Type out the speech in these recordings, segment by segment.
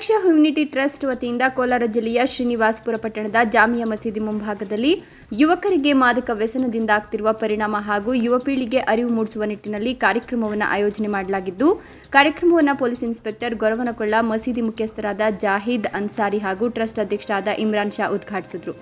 ಸುರಕ್ಷಾ immunity trust ವತಿಯಿಂದ ಕೋಲಾರ ಜಿಲ್ಲೆಯ ಶ್ರೀನಿವಾಸಪುರ ಪಟ್ಟಣದ ಜಾಮಿಯಾ ಮಸೀದಿ ಮುಂಭಾಗದಲ್ಲಿ ಯುವಕರಿಗೆ ಮಾದಕ ವ್ಯಸನದಿಂದ ಆಗ್ತಿರುವ ಪರಿಣಾಮ ಹಾಗೂ ಯುವ ಪೀಳಿಗೆ ಅರಿವು ಮೂಡಿಸುವ ನಿಟ್ಟಿನಲ್ಲಿ ಕಾರ್ಯಕ್ರಮವನ್ನು ಆಯೋಜನೆ ಮಾಡಲಾಗಿದ್ದು, ಕಾರ್ಯಕ್ರಮವನ್ನು ಪೊಲೀಸ್ ಇನ್ಸ್ಪೆಕ್ಟರ್ ಗೊರವನಕೊಳ್ಳ ಮಸೀದಿ ಮುಖ್ಯಸ್ಥರಾದ ಜಾಹಿದ್ ಅನ್ಸಾರಿ ಹಾಗೂ ಟ್ರಸ್ಟ್ ಅಧ್ಯಕ್ಷರಾದ ಇಮ್ರಾನ್ ಶಾ ಉದ್ಘಾಟಿಸಿದರು.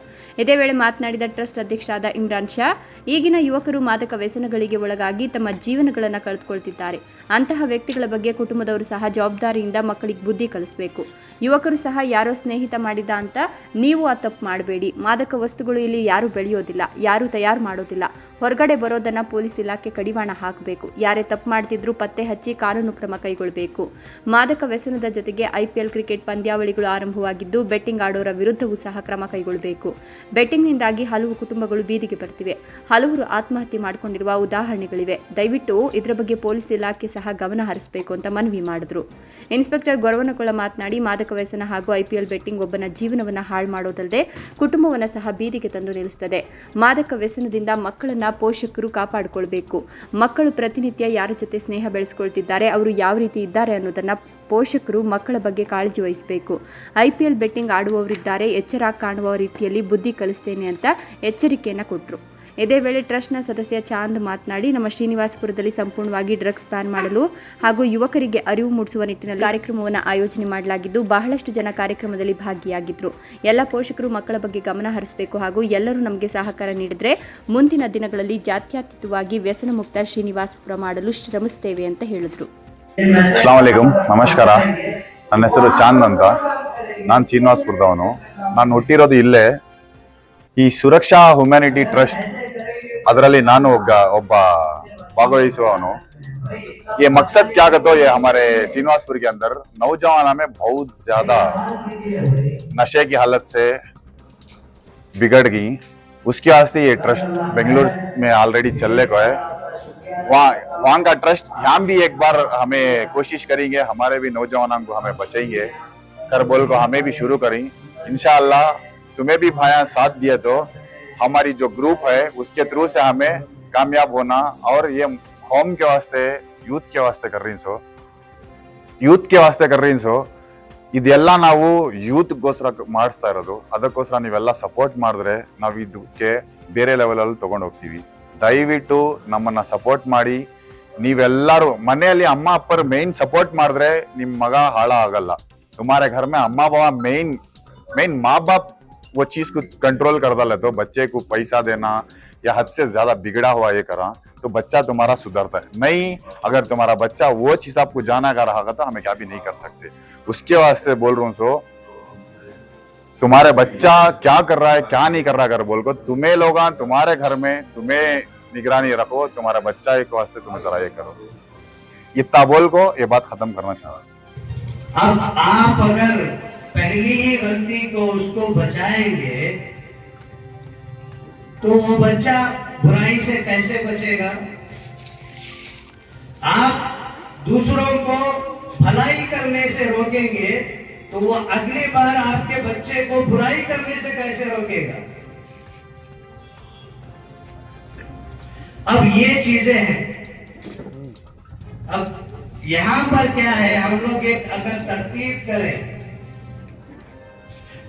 ಇದೇ ವೇಳೆ ಮಾತನಾಡಿದ ಟ್ರಸ್ಟ್ ಅಧ್ಯಕ್ಷರಾದ ಇಮ್ರಾನ್ ಶಾ, ಈಗಿನ ಯುವಕರು ಮಾದಕ ವ್ಯಸನಗಳಿಗೆ ಒಳಗಾಗಿ ತಮ್ಮ ಜೀವನಗಳನ್ನು ಕಳೆದುಕೊಳ್ತಿದ್ದಾರೆ. ಅಂತಹ ವ್ಯಕ್ತಿಗಳ ಬಗ್ಗೆ ಕುಟುಂಬದವರು ಸಹ ಜವಾಬ್ದಾರಿಯಿಂದ ಮಕ್ಕಳಿಗೆ ಬುದ್ಧಿ ಕಲಿಸಬೇಕು. ಯುವಕರು ಸಹ ಯಾರೋ ಸ್ನೇಹಿತ ಮಾಡಿದ ಅಂತ ನೀವು ಆ ತಪ್ಪು ಮಾಡಬೇಡಿ. ಮಾದಕ ವಸ್ತುಗಳು ಇಲ್ಲಿ ಯಾರು ಬೆಳೆಯೋದಿಲ್ಲ, ಯಾರು ತಯಾರು ಮಾಡೋದಿಲ್ಲ. ಹೊರಗಡೆ ಬರೋದನ್ನ ಪೊಲೀಸ್ ಇಲಾಖೆ ಕಡಿವಾಣ ಹಾಕಬೇಕು. ಯಾರೇ ತಪ್ಪು ಮಾಡ್ತಿದ್ರು ಪತ್ತೆ ಹಚ್ಚಿ ಕಾನೂನು ಕ್ರಮ ಕೈಗೊಳ್ಳಬೇಕು ಮಾದಕ ವ್ಯಸನದ ಜೊತೆಗೆ ಐಪಿಎಲ್ ಕ್ರಿಕೆಟ್ ಪಂದ್ಯಾವಳಿಗಳು ಆರಂಭವಾಗಿದ್ದು ಬೆಟ್ಟಿಂಗ್ ಆಡೋರ ವಿರುದ್ಧವೂ ಸಹ ಕ್ರಮ ಕೈಗೊಳ್ಳಬೇಕು ಬೆಟ್ಟಿಂಗ್ನಿಂದಾಗಿ ಹಲವು ಕುಟುಂಬಗಳು ಬೀದಿಗೆ ಬರ್ತಿವೆ. ಹಲವರು ಆತ್ಮಹತ್ಯೆ ಮಾಡಿಕೊಂಡಿರುವ ಉದಾಹರಣೆಗಳಿವೆ. ದಯವಿಟ್ಟು ಇದರ ಬಗ್ಗೆ ಪೊಲೀಸ್ ಇಲಾಖೆ ಸಹ ಗಮನ ಹರಿಸಬೇಕು ಅಂತ ಮನವಿ ಮಾಡಿದ್ರು. ಇನ್ಸ್ಪೆಕ್ಟರ್ ಗೊರವನಕೊಳ ಮಾತನಾಡಿ ಮಾದಕ ವ್ಯಸನ ಹಾಗೂ ಐಪಿಎಲ್ ಬೆಟ್ಟಿಂಗ್ ಒಬ್ಬನ ಜೀವನವನ್ನು ಹಾಳು ಮಾಡೋದಲ್ಲದೆ ಕುಟುಂಬವನ್ನು ಸಹ ಬೀದಿಗೆ ತಂದು ನಿಲ್ಲಿಸುತ್ತದೆ ಮಾದಕ ವ್ಯಸನದಿಂದ ಮಕ್ಕಳನ್ನ ಪೋಷಕರು ಕಾಪಾಡಿಕೊಳ್ಬೇಕು. ಮಕ್ಕಳು ಪ್ರತಿನಿತ್ಯ ಯಾರ ಜೊತೆ ಸ್ನೇಹ ಬೆಳೆಸ್ಕೊಳ್ತಿದ್ದಾರೆ, ಅವರು ಯಾವ ರೀತಿ ಇದ್ದಾರೆ ಅನ್ನೋದನ್ನ ಪೋಷಕರು ಮಕ್ಕಳ ಬಗ್ಗೆ ಕಾಳಜಿ ವಹಿಸಬೇಕು. ಐಪಿಎಲ್ ಬೆಟ್ಟಿಂಗ್ ಆಡುವವರಿದ್ದಾರೆ, ಎಚ್ಚರ ಕಾಣುವ ರೀತಿಯಲ್ಲಿ ಬುದ್ಧಿ ಕಲಿಸ್ತೇನೆ ಅಂತ ಎಚ್ಚರಿಕೆಯನ್ನು ಕೊಟ್ಟರು ಇದೇ ವೇಳೆ ಟ್ರಸ್ಟ್ನ ಸದಸ್ಯ ಚಾಂದ್ ಮಾತನಾಡಿ, ನಮ್ಮ ಶ್ರೀನಿವಾಸಪುರದಲ್ಲಿ ಸಂಪೂರ್ಣವಾಗಿ ಡ್ರಗ್ಸ್ ಬ್ಯಾನ್ ಮಾಡಲು ಹಾಗೂ ಯುವಕರಿಗೆ ಅರಿವು ಮೂಡಿಸುವ ನಿಟ್ಟಿನಲ್ಲಿ ಕಾರ್ಯಕ್ರಮವನ್ನು ಆಯೋಜನೆ ಮಾಡಲಾಗಿದ್ದು, ಬಹಳಷ್ಟು ಜನ ಕಾರ್ಯಕ್ರಮದಲ್ಲಿ ಭಾಗಿಯಾಗಿದ್ದರು ಎಲ್ಲ ಪೋಷಕರು ಮಕ್ಕಳ ಬಗ್ಗೆ ಗಮನ ಹರಿಸಬೇಕು ಹಾಗೂ ಎಲ್ಲರೂ ನಮಗೆ ಸಹಕಾರ ನೀಡಿದರೆ ಮುಂದಿನ ದಿನಗಳಲ್ಲಿ ಜಾತ್ಯತೀತವಾಗಿ ವ್ಯಸನ ಮುಕ್ತ ಶ್ರೀನಿವಾಸಪುರ ಮಾಡಲು ಶ್ರಮಿಸುತ್ತೇವೆ ಅಂತ ಹೇಳಿದರು. ನಮಸ್ಕಾರ. ನನ್ನ ಹೆಸರು ಚಾಂದ್ ಅಂತ. ನಾನು ಶ್ರೀನಿವಾಸಪುರದವನು. ನಾನು ಹುಟ್ಟಿರೋದು ಇಲ್ಲೇ. ಈ ಸುರಕ್ಷಾ ಹ್ಯುಮ್ಯಾನಿಟಿ ಟ್ರಸ್ಟ್ ಅದರಲ್ಲಿ ನಾನು ಒಬ್ಬ ಒಬ್ಬ ಭಾಗವಹಿಸುವವನು ये मकसद क्या कहते हो ये हमारे सीनवासपुर के अंदर नौजवान में बहुत ज्यादा नशे की हालत से बिगड़ गई उसके वास्ते ये ट्रस्ट बेंगलुरु में ऑलरेडी चलने को है वहाँ वहाँ का ट्रस्ट यहाँ भी एक बार हमें कोशिश करेंगे हमारे भी नौजवानों को हमें बचेंगे कर बोल को हमें भी शुरू करें इंशाल्लाह तुम्हें भी भाया साथ दिए तो हमारी जो ग्रुप है उसके थ्रू से हमें कामयाब होना और ये होम के वास्ते ಯೂತ್ ಕೆ ವಾಸ್ತೆ ಕರ್ರಿ ಸೊ ಯೂತ್ ಕೆ ವಾಸ್ತೆ ಕರ್ರಿ ಸೊ ಇದೆಲ್ಲ ನಾವು ಯೂತ್ಗೋಸ್ಕರ ಮಾಡಿಸ್ತಾ ಇರೋದು ಅದಕ್ಕೋಸ್ಕರ ನೀವೆಲ್ಲ ಸಪೋರ್ಟ್ ಮಾಡಿದ್ರೆ ನಾವು ಇದಕ್ಕೆ ಬೇರೆ ಲೆವೆಲ್ ಅಲ್ಲಿ ತಗೊಂಡು ಹೋಗ್ತೀವಿ ದಯವಿಟ್ಟು ನಮ್ಮನ್ನ ಸಪೋರ್ಟ್ ಮಾಡಿ ನೀವೆಲ್ಲರೂ ಮನೆಯಲ್ಲಿ ಅಮ್ಮ ಅಪ್ಪರು ಮೇನ್ ಸಪೋರ್ಟ್ ಮಾಡಿದ್ರೆ ನಿಮ್ ಮಗ ಹಾಳ ಆಗಲ್ಲ तुम्हारे घर में अम्मा बाबा मेन मेन माँ बाप वो चीज़ को कंट्रोल कर डाले तो बच्चे को पैसा देना या हद से ज़्यादा बिगड़ा हुआ ये करा तो बच्चा तुम्हारा सुधरता है। नहीं, अगर तुम्हारा बच्चा वो चीज़ आपको जाना का रहा तो हमें क्या भी नहीं कर सकते। उसके वास्ते बोल रहा हूँ, सो, तुम्हारे बच्चा क्या कर रहा है, क्या नहीं कर रहा अगर बोल को, तुम्हें लोग, तुम्हारे घर में, तुम्हें निगरानी रखो, तुम्हारा बच्चा एक वास्ते तुम जरा ये करो। इतना बोल को, ये बात खत्म करना चाह अब आप अगर पहली ही गलती को उसको बचाएँगे तो वो बच्चा बुराई से कैसे बचेगा? आप दूसरों को भलाई करने से रोकेंगे तो वो अगली बार आपके बच्चे को बुराई करने से कैसे रोकेगा? अब ये चीज़ें हैं। अब यहाँ पर क्या है? हम लोग एक अगर तरतीब करें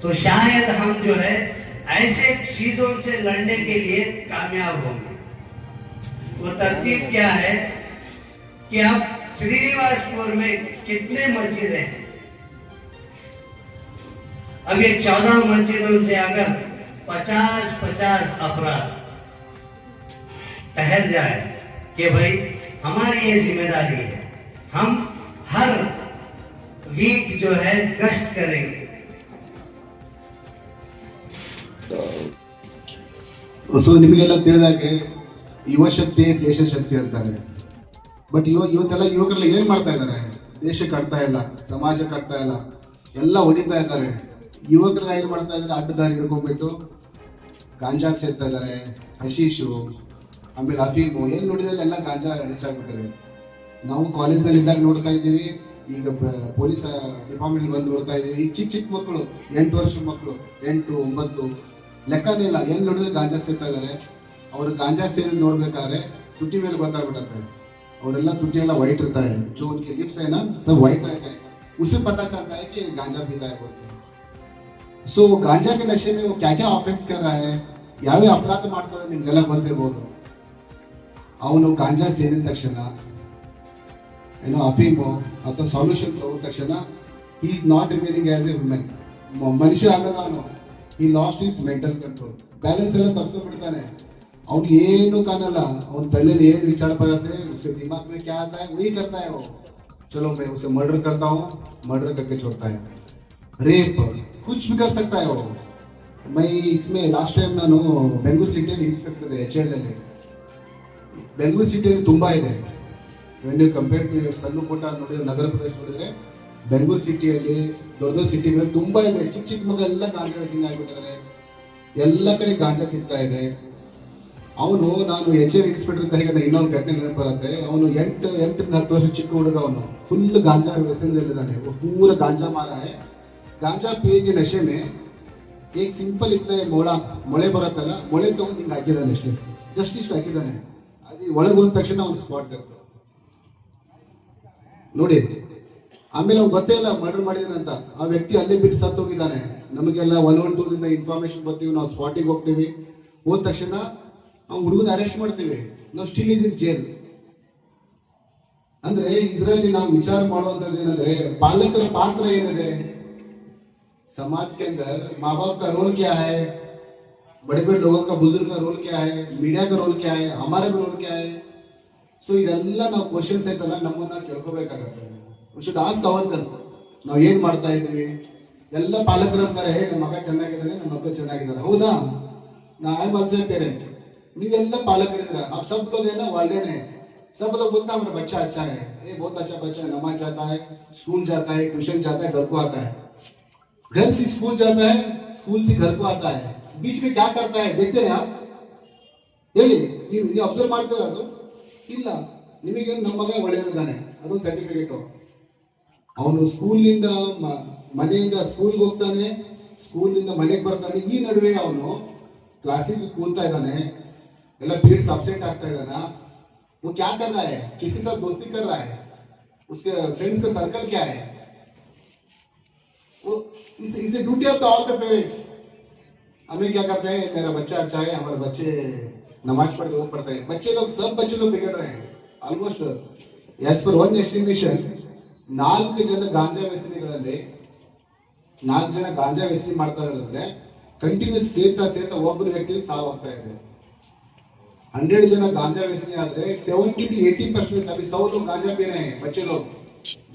तो शायद हम जो है ऐसे चीज़ों से लड़ने के लिए कामयाब होंगे। वो तरतीब क्या है कि अब श्रीनिवासपुर में कितने मस्जिदें हैं? अब ये चौदह मस्जिदों से अगर पचास पचास अफराद ठहर जाए कि भाई हमारी ये ज़िम्मेदारी है, हम हर वीक जो है गश्त करेंगे। ಸೊ ನಿಮಗೆಲ್ಲ ತಿಳಿದಾಗೆ ಯುವ ಶಕ್ತಿ, ದೇಶ ಶಕ್ತಿ ಅಂತಾರೆ. ಬಟ್ ಇವ ಇವತ್ತೆಲ್ಲ ಯುವಕರೆಲ್ಲ ಏನ್ ಮಾಡ್ತಾ ಇದ್ದಾರೆ? ದೇಶಕ್ಕೆ ಕಟ್ತಾ ಇಲ್ಲ ಸಮಾಜಕ್ಕೆ ಕಟ್ತಾ ಇಲ್ಲ, ಎಲ್ಲ ಹೊಡಿತಾ ಇದ್ದಾರೆ. ಯುವಕರೆಲ್ಲ ಏನ್ ಮಾಡ್ತಾ ಇದ್ದಾರೆ? ಅಡ್ಡದಾರಿ ಹಿಡ್ಕೊಂಡ್ಬಿಟ್ಟು ಗಾಂಜಾ ಸೇರ್ತಾ ಇದ್ದಾರೆ. ಹಶೀಶು, ಆಮೇಲೆ ಅಫೀಮು, ಏನ್ ನೋಡಿದಲ್ಲಿ ಎಲ್ಲ ಗಾಂಜಾ ಹೆಚ್ಚಾಗ್ಬಿಟ್ಟಿದೆ. ನಾವು ಕಾಲೇಜ್ನಲ್ಲಿ ಇದ್ದಾಗ ನೋಡ್ತಾ ಇದ್ದೀವಿ, ಈಗ ಪೊಲೀಸ್ ಡಿಪಾರ್ಟ್ಮೆಂಟ್ ಬಂದು ನೋಡ್ತಾ ಇದ್ದೀವಿ. ಈ ಚಿಕ್ಕ ಚಿಕ್ಕ ಮಕ್ಕಳು, ಎಂಟು ವರ್ಷದ ಮಕ್ಕಳು, ಎಂಟು, ಒಂಬತ್ತು ಲೆಕ್ಕನೇ ಇಲ್ಲ ಎಲ್ಲಿ ನೋಡಿದ್ರೆ ಗಾಂಜಾ ಸೇರ್ತಾ ಇದ್ದಾರೆ ಅವರು ಗಾಂಜಾ ಸೇರಿ ನೋಡ್ಬೇಕಾದ್ರೆ ತುಟಿ ಮೇಲೆ ಗೊತ್ತಾಗ್ಬಿಟ್ಟೆ ಅವರೆಲ್ಲ ತುಟಿ ಎಲ್ಲ ವೈಟ್ ಇರ್ತಾರೆ जो उनके लिप्स है ना सब वाइट रहते हैं उसे पता चलता है कि गांजा पीता है बोल के ಸೊ ಗಾಂಜಾ ಕೆ ನಶೆ में वो क्या क्या ऑफेंस कर रहा है ಯಾವ್ಯಾವ ಅಪರಾಧ ಮಾಡ್ತಾರೆ ನಿಮ್ಗೆಲ್ಲ ಗೊತ್ತಿರ್ಬೋದು ಅವನು ಗಾಂಜಾ ಸೇರಿದ ತಕ್ಷಣ ಏನೋ ಅಫೀಮು ಅಥವಾ ಸೊಲ್ಯೂಷನ್ ತಗೊಂಡ ತಕ್ಷಣ he is not remaining as a women ಮನುಷ್ಯ ಆಗಲ್ಲ ಅವನು He lost his mental control balance ಎಲ್ಲ ತಪ್ಸ್ಕೊಂಡ್ಬಿಡ್ತಾನೆ. ಅವ್ನಿಗೆ ಏನು ಕಾಣಲ್ಲ. ಅವ್ನ ತಲೆಯಲ್ಲಿ ಏನು ವಿಚಾರ ಬರುತ್ತೆ. ಉಸೆ ದಿಮಾಗ್ में क्या आता है वही करता है वो चलो मैं उसे मर्डर करता हूँ मर्डर करके छोड़ता रेप कुछ भी कर सकता है वो ಮೈ, ಇಸ್ಮೆ ಲಾಸ್ಟ್ ಟೈಮ್ ನಾನು ಬೆಂಗಳೂರು ಸಿಟಿಯಲ್ಲಿ ಇನ್ಸ್ಪೆಕ್ಟರ್ ಇದೆ ಎಚ್ ಎಲ್ ಅಲ್ಲಿ. ಬೆಂಗಳೂರು ಸಿಟಿಯಲ್ಲಿ ತುಂಬಾ ಇದೆ. ವೆನ್ ಯು ಕಂಪೇರ್ ಟು ಸಣ್ಣ ಪುಟ್ಟ ನೋಡಿದ್ರೆ, ನಗರ ಪ್ರದೇಶ ನೋಡಿದ್ರೆ ಬೆಂಗಳೂರು ಸಿಟಿಯಲ್ಲಿ ದೊಡ್ಡ ದೊಡ್ಡ ಸಿಟಿಗಳು ತುಂಬಾ ಇದೆ. ಚಿಕ್ಕ ಚಿಕ್ಕ ಮಗಳೆಲ್ಲ ಗಾಂಜಾ ಸಿಂಗ್ ಆಗಿಬಿಟ್ಟಿದ್ದಾರೆ. ಎಲ್ಲ ಕಡೆ ಗಾಂಜಾ ಸಿಗ್ತಾ ಇದೆ. ಅವನು, ನಾನು ಎಚ್ ಎಂ ಅಂತ ಹೇಗೆ ಇನ್ನೊಂದು ಘಟನೆ ನೆನಪು ಬರುತ್ತೆ. ಅವನು ಎಂಟು, ಎಂಟರಿಂದ ಹತ್ತು ವರ್ಷ ಚಿಕ್ಕ ಹುಡುಗ ಅವನು. ಫುಲ್ ಗಾಂಜಾ ವ್ಯಸನದಲ್ಲಿದ್ದಾನೆ. ಪೂರ ಗಾಂಜಾ ಮಾರ ಗಾಂಜಾ ಪೀಗೆ ನಶೆನೆ ಈಗ ಸಿಂಪಲ್ ಇದ್ದ ಮೊಳ, ಮೊಳೆ ಬರುತ್ತಲ್ಲ, ಮೊಳೆ ತಗೊಂಡು ಹಿಂಗೆ ಹಾಕಿದ್ದಾನೆ ಅಷ್ಟೇ. ಜಸ್ಟ್ ಇಷ್ಟು ಹಾಕಿದ್ದಾನೆ. ಅದು ಒಳಗೆ ಬಂದ ತಕ್ಷಣ ಅವನು ಸ್ಪಾಟ್ ನೋಡಿ ಆಮೇಲೆ ಅವ್ನು ಗೊತ್ತೇ ಇಲ್ಲ ಮರ್ಡರ್ ಮಾಡಿದಾನೆ ಅಂತ ಆ ವ್ಯಕ್ತಿ ಅಲ್ಲೇ ಬಿಟ್ಟು ಸತ್ತು ಹೋಗಿದ್ದಾನೆ ನಮಗೆಲ್ಲ ಒನ್ ಒನ್ ಟೂ ದಿಂದ ಇನ್ಫಾರ್ಮೇಶನ್ ಬರ್ತೀವಿ ನಾವು ಸ್ಪಾಟಿಗೆ ಹೋಗ್ತೀವಿ ಹೋದ ತಕ್ಷಣ ಅವ್ನು ಹುಡುಗನ ಅರೆಸ್ಟ್ ಮಾಡ್ತೀವಿ ನಾವು ಸ್ಟಿಲ್ ಈಸ್ ಇನ್ ಜೇಲ್ ಅಂದ್ರೆ ಇದರಲ್ಲಿ ನಾವು ವಿಚಾರ ಮಾಡುವಂತದ್ದು ಏನಂದ್ರೆ ಪಾಲಕರ ಪಾತ್ರ ಏನಿದೆ समाज के अंदर माँ बाप का रोल क्या है बड़े बड़े लोगों का बुजुर्ग का रोल क्या है मीडिया का रोल क्या है हमारा भी रोल क्या है ಸೊ ಇದೆಲ್ಲ ನಾವು ಕ್ವಶನ್ಸ್ ಐತಲ್ಲ ನಮ್ಮನ್ನ ಕೇಳ್ಕೋಬೇಕಾಗತ್ತೆ ಶುಡ್ ಆಸ್ಕ್ ಅವರ್ ಸೆಲ್ಫ್ ನಾವು ಏನ್ ಮಾಡ್ತಾ ಇದೀವಿ ಎಲ್ಲ ಪಾಲಕರು ಅಂತಾರೆ ಹೇ ನಮ್ಮ ಮಗ ಚೆನ್ನಾಗಿದ್ದಾನೆ ನಮ್ಮ ಮಕ್ಕಳು ಚೆನ್ನಾಗಿದ್ದಾರೆ ಹೌದಾ ನಾ ಐ ಆಲ್ಸೋ ಪೇರೆಂಟ್ ನೀವೆಲ್ಲ ಪಾಲಕರಿದ್ದೀರ आप सब लोग है ना वाले ने सब लोग बोलता हमारा बच्चा अच्छा है ये बहुत अच्छा बच्चा है नमाज जाता है स्कूल जाता है ट्यूशन जाता है घर को आता है घर से स्कूल जाता है स्कूल से घर को आता है बीच में क्या करता है देखते हैं आप ಹೇಳಿ ನೀವು ನೀವು ಅಬ್ಸರ್ವ್ ಮಾಡ್ತೀರಾ ಅದು ಇಲ್ಲ ನಿಮಗೆ ನಮ್ಮ ಮಗ ಒಳ್ಳೆಯದಿದ್ದಾನೆ ಅದೊಂದು ಸರ್ಟಿಫಿಕೇಟು ಅವನು ಸ್ಕೂಲಿಂದ ಮನೆಯಿಂದ ಸ್ಕೂಲ್ಗೆ ಹೋಗ್ತಾನೆ ಸ್ಕೂಲಿಂದ ಮನೆಗೆ ಬರ್ತಾನೆ ಈ ನಡುವೆ ಅವನು ಕ್ಲಾಸಿಗೆ ಕೂರ್ತಾ ಇದ್ದಾನೆ ಎಲ್ಲ ಪೀರಿಯಡ್ಸ್ ಅಬ್ಸೆಂಟ್ ಆಗ್ತಾ ಇದ್ದಾನ वो क्या कर रहा है किसी साथ दोस्ती कर रहा है उसके फ्रेंड्स का सर्कल क्या है वो it's a duty of the all the parents हमें क्या करते हैं मेरा बच्चा अच्छा है हमारे बच्चे नमाज पढ़ते वो पढ़ते हैं बच्चे लोग सब बच्चे लोग बिगड़ रहे हैं almost as per one estimation ನಾಲ್ಕು ಜನ ಗಾಂಜಾ ವ್ಯಸನಿಗಳಲ್ಲಿ ನಾಲ್ಕು ಜನ ಗಾಂಜಾ ವ್ಯಸನಿ ಮಾಡ್ತಾ ಇದ್ದಾರೆ ಅಂದ್ರೆ ಕಂಟಿನ್ಯೂಸ್ ಸೇತಾ ಸೇತಾ ಒಬ್ಬರು ವ್ಯಕ್ತಿ ಸಾವಾಗ್ತಾ ಇದೆ हंड्रेड जना गांजा व्यसनी आते हैं सेवेंटी टू एटी परसेंट अभी सौ लोग गांजा पी रहे हैं बच्चे लोग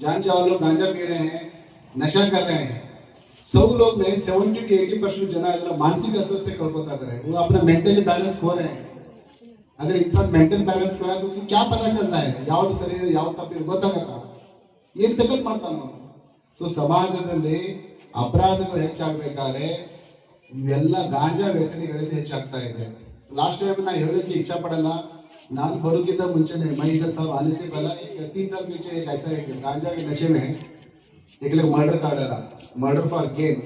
जान चाहो लोग गांजा पी रहे हैं नशा कर रहे हैं सौ लोग में सेवेंटी टू एटी परसेंट जना ಇದರ ಮಾನಸಿಕ ಅಸ್ವಸ್ಥತೆ ಕಳ್ಕೊತಾ ಇದ್ದಾರೆ वो अपना मेंटली बैलेंस खो रहे हैं अगर इंसान मेंटल बैलेंस खोया तो उसे क्या पता चलता है ಯಾವ್ದು ಸರಿ ಇದೆ ಯಾವ್ದು ತಪ್ಪಿದೆ ಗೊತ್ತಾಗತ್ತ ಏನ್ ಬೇಕಾದ್ ಮಾಡ್ತಾನ ಅವನು ಸೊ ಸಮಾಜದಲ್ಲಿ ಅಪರಾಧಗಳು ಹೆಚ್ಚಾಗ್ಬೇಕಾದ್ರೆ ಇವೆಲ್ಲ ಗಾಂಜಾ ವ್ಯಸನಿಗಳಿಂದ ಹೆಚ್ಚಾಗ್ತಾ ಇದೆ लास्ट टाइम ना ಹೇಳಲಿಕ್ಕೆ इच्छा पड़ला नाम बरोगिता ಮುಂಚೆನೆ महेंद्र साहब आने से पहला एक तीन साल पीछे एक ऐसा एक गांजा के नशे में एक लोग मर्डर कर डाला मर्डर फॉर गेन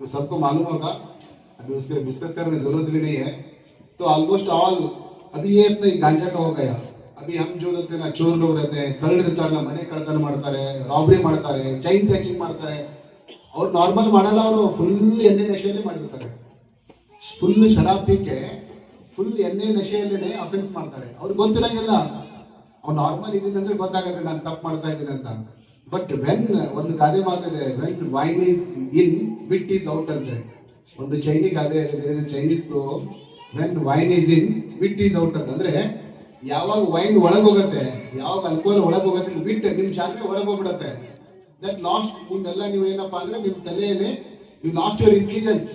तो सबको मालूम होगा अभी उसके डिस्कस करने की जरूरत भी नहीं है तो ऑलमोस्ट ऑल अभी ये इतना ही गांजा का हो गया ಅಭಿ ಹಮ್ ಜೋ ಜೊತೆ ಚೋರ್ಲು ಇರುತ್ತೆ ಕಳ್ಳಿರ್ತಾರಲ್ಲ ಮನೆ ಕಳ್ತನ ಮಾಡ್ತಾರೆ ರಾಬ್ರಿ ಮಾಡ್ತಾರೆ ಚೈನ್ ಸ್ಟ್ಯಾಚಿಂಗ್ ಮಾಡ್ತಾರೆ. ಅವ್ರು ನಾರ್ಮಲ್ ಮಾಡಲ್ಲ, ಅವರು ಫುಲ್ ಎಣ್ಣೆ ನಶೆಯಲ್ಲಿ ಮಾಡಿರ್ತಾರೆ ಫುಲ್ ಶರಾಬ್ ಪೀಕೆ ಫುಲ್ ಎಣ್ಣೆ ನಶೆಯಲ್ಲೇ ಅಫೆನ್ಸ್ ಮಾಡ್ತಾರೆ. ಅವ್ರಿಗೆ ಗೊತ್ತಿರಂಗಿಲ್ಲ. ಅವ್ರು ನಾರ್ಮಲ್ ಇದ್ದೀನಿ ಅಂದ್ರೆ ಗೊತ್ತಾಗತ್ತೆ ನಾನು ತಪ್ಪು ಮಾಡ್ತಾ ಇದ್ದೀನಿ ಅಂತ. ಬಟ್ ವೆನ್ ಒಂದು ಗಾದೆ ಮಾತಿದೆ when wine is in wit is out ಅಂತೆ. ಒಂದು ಚೈನಿ ಗಾದೆ Chinese when wine is in wit is out ಅಂತಂದ್ರೆ ಯಾವಾಗ ವೈನ್ ಒಳಗೆ ಹೋಗುತ್ತೆ ಯಾವಾಗ ಅಲ್ಕೋಲ್ ಒಳಗೆ ಹೋಗುತ್ತೆ ಬಿಟ್ಟು ನಿಮ್ ಜಾತ್ರೆ ಒಳಗೆ ಹೋಗ್ಬಿಡತ್ತೆ ದಟ್ ಲಾಸ್ಟ್ ಮುಂದೆಲ್ಲ ನೀವು ಏನಪ್ಪಾ ಅಂದ್ರೆ ನಿಮ್ ತಲೆಯಲ್ಲಿ ನೀವು ಲಾಸ್ಟ್ ಯುವರ್ ಇಂಟೆಲಿಜೆನ್ಸ್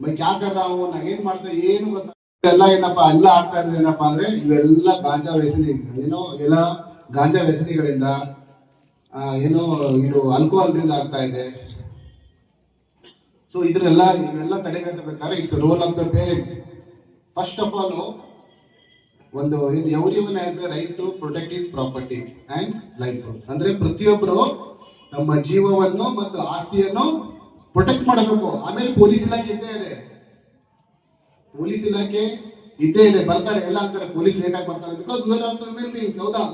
ಮೈಕ್ ಯಾಕರ ನಾವು ನಾ ಏನ್ ಮಾಡ್ತಾರೆ ಏನು ಗೊತ್ತಾಗ ಎಲ್ಲ ಏನಪ್ಪಾ ಎಲ್ಲ ಆಗ್ತಾ ಇದೆ ಏನಪ್ಪಾ ಅಂದ್ರೆ, ಇವೆಲ್ಲ ಗಾಂಜಾ ವ್ಯಸನಿ, ಏನೋ ಎಲ್ಲ ಗಾಂಜಾ ವ್ಯಸನಿಗಳಿಂದ ಏನೋ ಇದು ಅಲ್ಕೋಹಾಲ್ದಿಂದ ಆಗ್ತಾ ಇದೆ. ಸೊ ಇದ್ರೆಲ್ಲ ಇವೆಲ್ಲ ತಡೆಗಟ್ಟಬೇಕಾದ್ರೆ it's role of the parents first of all ಒಂದು everyone has the right to protect his property and life ಅಂದ್ರೆ ಪ್ರತಿಯೊಬ್ಬರು ತಮ್ಮ ಜೀವವನ್ನು ಮತ್ತು ಆಸ್ತಿಯನ್ನು ಪ್ರೊಟೆಕ್ಟ್ ಮಾಡಬೇಕು. ಆಮೇಲೆ ಪೊಲೀಸ್ ಇಲಾಖೆ ಇದ್ದೇ ಇದೆ. ಪೊಲೀಸ್ ಇಲಾಖೆ ಇದ್ದೇ ಇದೆ. ಬರ್ತಾರೆ, ಎಲ್ಲ ಅಂತಾರೆ, ಪೊಲೀಸ್ ಲೇಟ್ ಆಗಿ ಬರ್ತಾರೆ. Because we are also human beings ಹೌದಾ?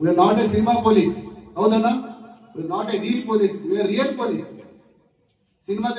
We are not a cinema police ಹೌದಲ್ಲ not a reel police we are real police cinema